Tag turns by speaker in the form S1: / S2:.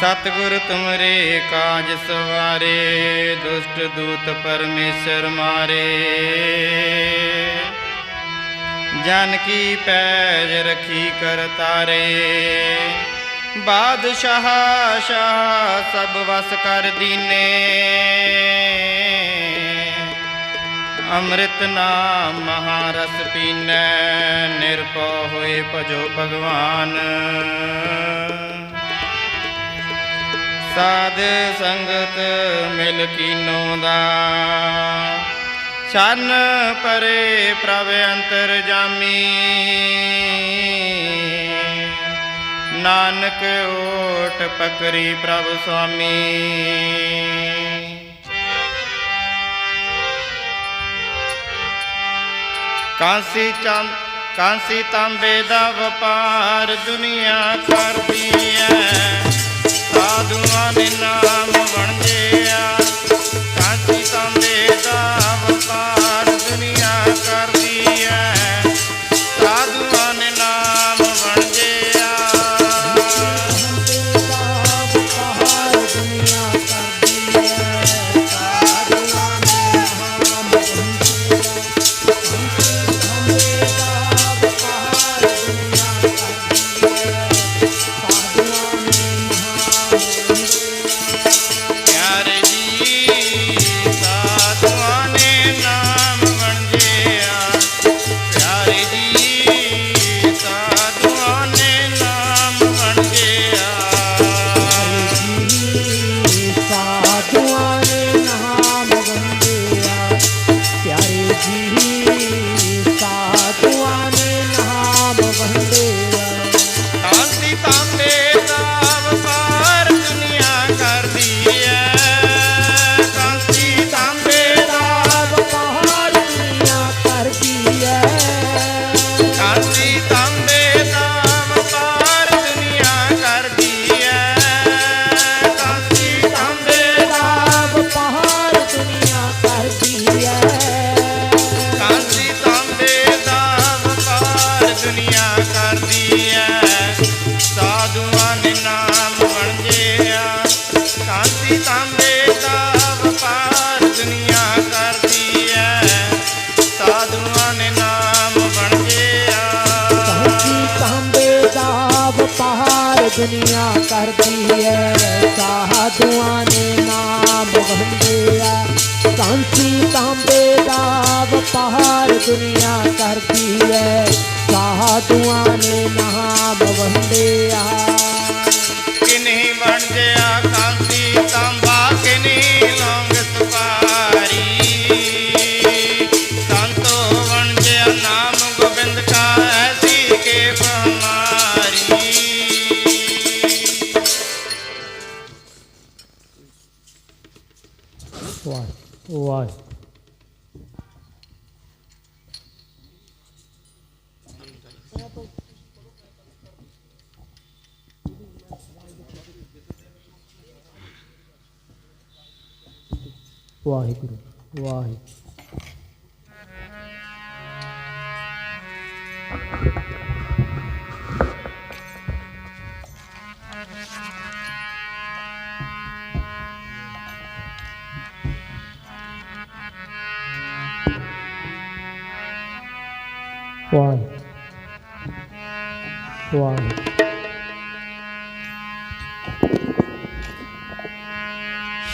S1: ਸਤਿਗੁਰ ਤੁਮਰੇ ਕਾਜ ਸਵਾਰੇ, ਦੁਸ਼ਟ ਦੂਤ ਪਰਮੇਸ਼ਰ ਮਾਰੇ। ਜਨ ਕੀ ਪੈਜ ਰਖੀ ਕਰ ਤਾਰੇ, ਬਾਦਸ਼ਾਹ ਸ਼ਾਹ ਸਭ ਵਸ ਕਰ ਦੀਨੇ। ਅੰਮ੍ਰਿਤ ਨਾਮ ਮਹਾਰਸ ਪੀਨੈ, ਨਿਰਭਉ ਹੋਏ ਭਜੋ ਭਗਵਾਨ। ਸਾਧ ਸੰਗਤ ਮਿਲ ਕੀਨੋ ਦਾ। ਛੰਨ ਪਰੇ ਪ੍ਰਭ ਅੰਤਰ ਜਾਮੀ। ਨਾਨਕ ਓਟ ਪਕਰੀ ਪ੍ਰਭ ਸੁਆਮੀ। ਕਾਂਸੀ ਚੰਦ, ਕਾਂਸੀ ਤਾਂਬੇ ਦਾ ਵਪਾਰ ਦੁਨੀਆ ਕਰਦੀ ਐ। ਸਾਧੂਆਂ ਨੇ ਨਾਮ ਵਣਜਿਆ ਦੁਨੀਆ ਕਰਦੀ ਐ ਸਾਧੂਆਂ ਨੇ ਨਾਮ ਵਣਜਿਆ ਕਾਂਸੀ ਤਾਂਬੇ ਦਾ ਵਪਾਰ ਦੁਨੀਆ ਕਰਦੀ ਐ ਸਾਧੂਆਂ ਨੇ ਨਾਮ ਵਣਜਿਆ
S2: ਕਾਂਸੀ ਤਾਂਬੇ ਦਾ ਵਪਾਰ ਦੁਨੀਆ ਕਰਦੀ ਐ ਸਾਧੂਆਂ ਨੇ ਨਾਮ ਵੰਦਿਆ ਕਾਂਸੀ ਤਾਂਬੇ ਦਾ ਵਪਾਰ ਦੁਨੀਆ ਕਰਦੀ ਐ ਸਾਧੂਆਂ ਨੇ ਨਾਮ ਵੰਦਿਆ
S1: ਕਿਨੇ ਵਣਜਿਆ ਕਾਂਸੀ ਤਾਂਬਾ ਕਿਨੇ ਲੌਂਗ ਸੁਪਾਰੀ। ਸੰਤੋ ਵਣਜਿਆ ਨਾਮ ਗੋਬਿੰਦ ਕਾ ਐਸੀ ਕੇ ਪਮਾਰੀ
S2: ਵਾਹ ਵਾਹ ਵਾਹਿਗੁਰੂ ਵਾਹਿਗੁਰੂ ਵਾਹਿਗੁਰੂ ਵਾਹਿਗੁਰੂ